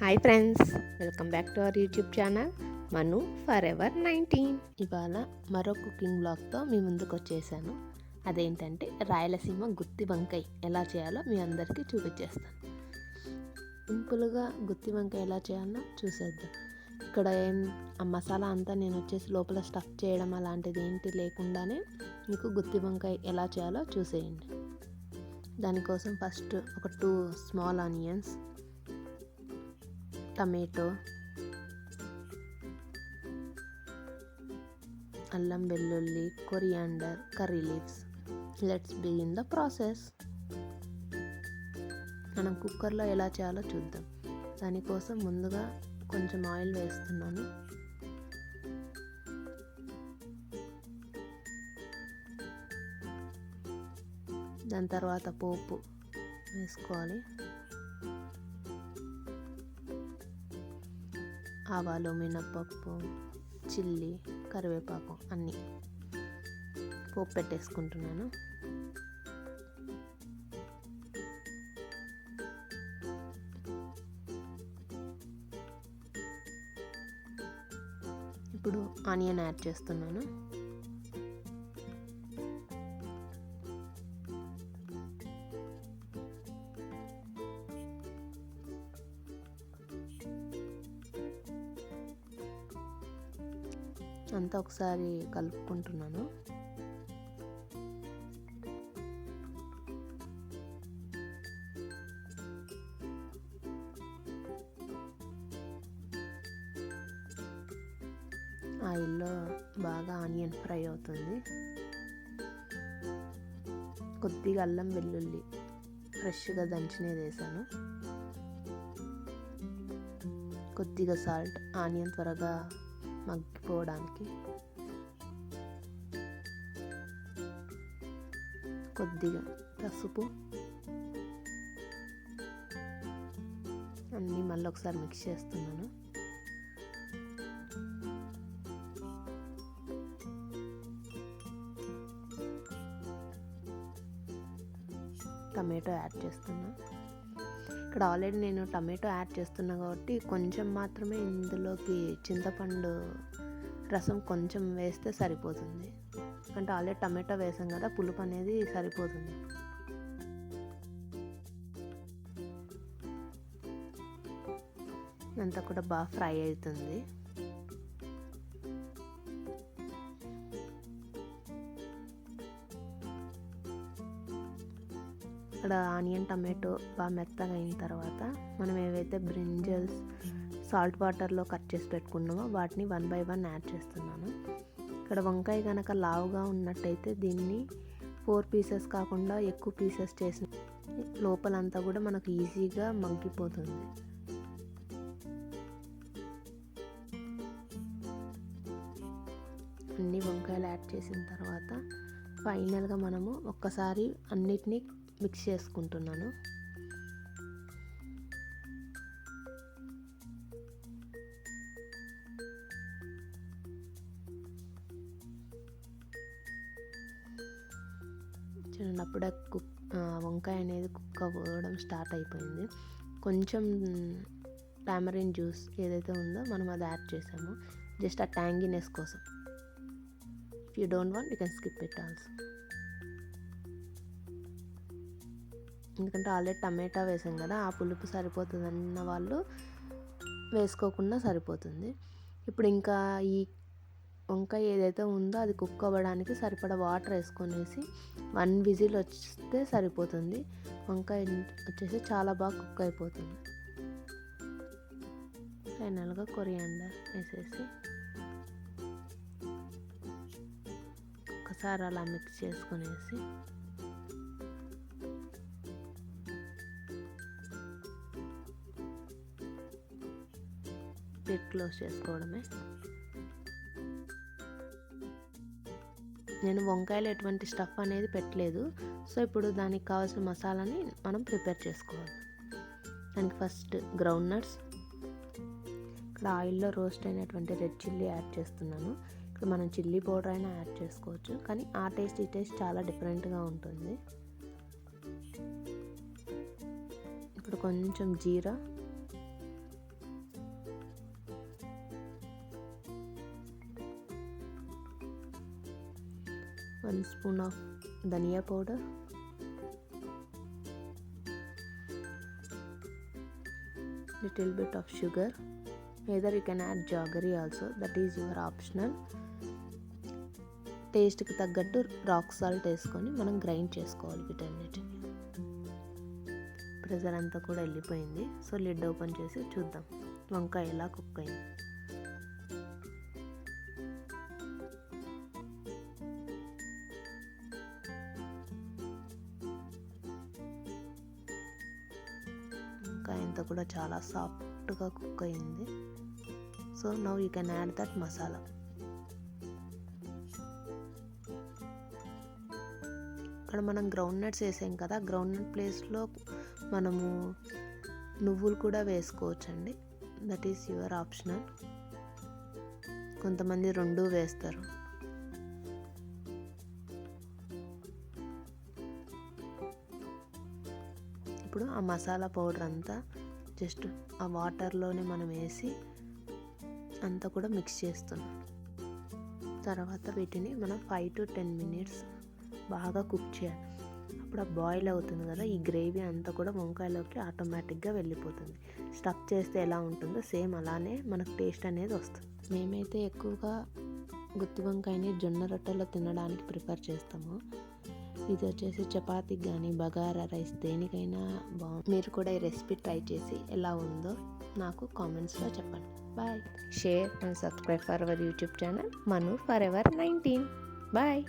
Hi friends welcome back to our YouTube channel Manu forever nineteen ఇవాళ మరో cooking బ్లాగ్తో మీ ముందుకు వచ్చేసాను. అదేంటంటే రాయలసీమ గుత్తి వంకాయ ఎలా చేయాలో మీ అందరికీ చూపించేస్తాను. సింపుల్గా గుత్తి వంకాయ ఎలా చేయాలో చూసేద్దాం. ఇక్కడ ఏం ఆ మసాలా అంతా నేను వచ్చేసి లోపల స్టఫ్ చేయడం అలాంటిది ఏంటి లేకుండానే మీకు గుత్తి వంకాయ ఎలా చేయాలో చూసేయండి. దానికోసం ఫస్ట్ ఒక టూ స్మాల్ ఆనియన్స్ టమాటో అల్లం వెల్లుల్లి coriander curry leaves. Let's begin the process మనం కుక్కర్లో ఎలా చేయాలో చూద్దాం. దానికోసం ముందుగా కొంచెం ఆయిల్ వేస్తున్నాను. దాని తర్వాత పోపు వేసుకోవాలి. ఆవాలు మినప్పప్పు చిల్లి కరివేపాకు అన్నీ పోపు పెట్టేసుకుంటున్నాను. ఇప్పుడు ఆనియన్ యాడ్ చేస్తున్నాను. అంతా ఒకసారి కలుపుకుంటున్నాను. ఆయిల్లో బాగా ఆనియన్ ఫ్రై అవుతుంది. కొద్దిగా అల్లం వెల్లుల్లి ఫ్రెష్గా దంచినది వేసాను. కొద్దిగా సాల్ట్ ఆనియన్ త్వరగా మగ్గిపోవడానికి. కొద్దిగా పసుపు. అన్నీ మళ్ళీ ఒకసారి మిక్స్ చేస్తున్నాను. టమాటో యాడ్ చేస్తున్నాను ఇక్కడ ఆల్రెడీ నేను టమాటో యాడ్ చేస్తున్నా కాబట్టి కొంచెం మాత్రమే ఇందులోకి చింతపండు రసం కొంచెం వేస్తే సరిపోతుంది. అంటే ఆల్రెడీ టమాటో వేసాం కదా పులుపు అనేది సరిపోతుంది. అంతా కూడా బాగా ఫ్రై అవుతుంది. ఇక్కడ ఆనియన్ టమాటో బాగా మెత్తగా అయిన తర్వాత మనం ఏవైతే బ్రింజల్స్ సాల్ట్ వాటర్లో కట్ చేసి పెట్టుకున్నామో వాటిని వన్ బై వన్ యాడ్ చేస్తున్నాను. ఇక్కడ వంకాయ కనుక లావుగా ఉన్నట్టయితే దీన్ని ఫోర్ పీసెస్ కాకుండా ఎక్కువ పీసెస్ చేసిన లోపలంతా కూడా మనకు ఈజీగా మగ్గిపోతుంది. అన్ని వంకాయలు యాడ్ చేసిన తర్వాత ఫైనల్గా మనము ఒక్కసారి అన్నిటినీ మిక్స్ చేసుకుంటున్నాను. చూడండి అప్పుడే కుక్ వంకాయ అనేది కుక్ అవ్వడం స్టార్ట్ అయిపోయింది. కొంచెం టామరిన్ జ్యూస్ ఏదైతే ఉందో మనం అది యాడ్ చేసాము. జస్ట్ ఆ ట్యాంగినెస్ కోసం. You don't want you can skip it also ఎందుకంటే ఆల్రెడీ టమాటా వేసాం కదా ఆ పులుపు సరిపోతుంది అన్న వాళ్ళు వేసుకోకుండా సరిపోతుంది. ఇప్పుడు ఇంకా ఈ వంకాయ ఏదైతే ఉందో అది కుక్ అవ్వడానికి సరిపడా వాటర్ వేసుకొనేసి వన్ విజిల్ వస్తే సరిపోతుంది. వంకాయ వచ్చేసి చాలా బాగా కుక్ అయిపోతుంది. ఫైనల్గా కొరియాండర్ వేసేసి ఒకసారి అలా మిక్స్ చేసుకునేసి లిడ్ క్లోజ్ చేసుకోవడమే. నేను వంకాయలు ఎటువంటి స్టఫ్ అనేది పెట్టలేదు. సో ఇప్పుడు దానికి కావాల్సిన మసాలాని మనం ప్రిపేర్ చేసుకోవాలి. దానికి ఫస్ట్ గ్రౌండ్ నట్స్. ఇక్కడ ఆయిల్లో రోస్ట్ అయినటువంటి రెడ్ చిల్లీ యాడ్ చేస్తున్నాను. ఇక్కడ మనం చిల్లీ పౌడర్ అయినా యాడ్ చేసుకోవచ్చు. కానీ ఆ టేస్ట్ ఈ టేస్ట్ చాలా డిఫరెంట్గా ఉంటుంది. ఇప్పుడు కొంచెం జీరా. Spoon of dhaniya powder little bit of sugar. Either you can add jaggery also. That is your optional. టేస్ట్కి తగ్గట్టు రాక్ సాల్ట్ వేసుకొని మనం గ్రైండ్ చేసుకోవాలి వీటన్నిటిని. ప్రెజర్ అంతా కూడా వెళ్ళిపోయింది. సో లిడ్ ఓపెన్ చేసి చూద్దాం. వంకాయ ఎలా కుక్ అయింది? వంకాయ అంతా కూడా చాలా సాఫ్ట్గా కుక్ అయింది. So now you can add that masala. ఇక్కడ మనం గ్రౌండ్ నట్స్ వేసాం కదా గ్రౌండ్ నట్ ప్లేస్లో మనము నువ్వులు కూడా వేసుకోవచ్చండి. That is your optional. కొంతమంది రెండు వేస్తారు. ఇప్పుడు ఆ మసాలా పౌడర్ అంతా జస్ట్ ఆ వాటర్లోనే మనం వేసి అంతా కూడా మిక్స్ చేస్తున్నాం. తర్వాత వీటిని మనం ఫైవ్ టు టెన్ మినిట్స్ బాగా కుక్ చేయాలి. అప్పుడు ఆ బాయిల్ అవుతుంది కదా ఈ గ్రేవీ అంతా కూడా వంకాయలోకి ఆటోమేటిక్గా వెళ్ళిపోతుంది. స్టఫ్ చేస్తే ఎలా ఉంటుందో సేమ్ అలానే మనకు టేస్ట్ అనేది వస్తుంది. మేమైతే ఎక్కువగా గుత్తి వంకాయని జొన్న రొట్టెలో తినడానికి ప్రిఫర్ చేస్తాము. ఇది వచ్చేసి చపాతీకి కానీ బగారా రైస్ దేనికైనా బాగుంది మీరు కూడా ఈ రెసిపీ ట్రై చేసి ఎలా ఉందో నాకు కామెంట్స్లో చెప్పండి. Bye. Share and subscribe for our YouTube channel Manu forever nineteen bye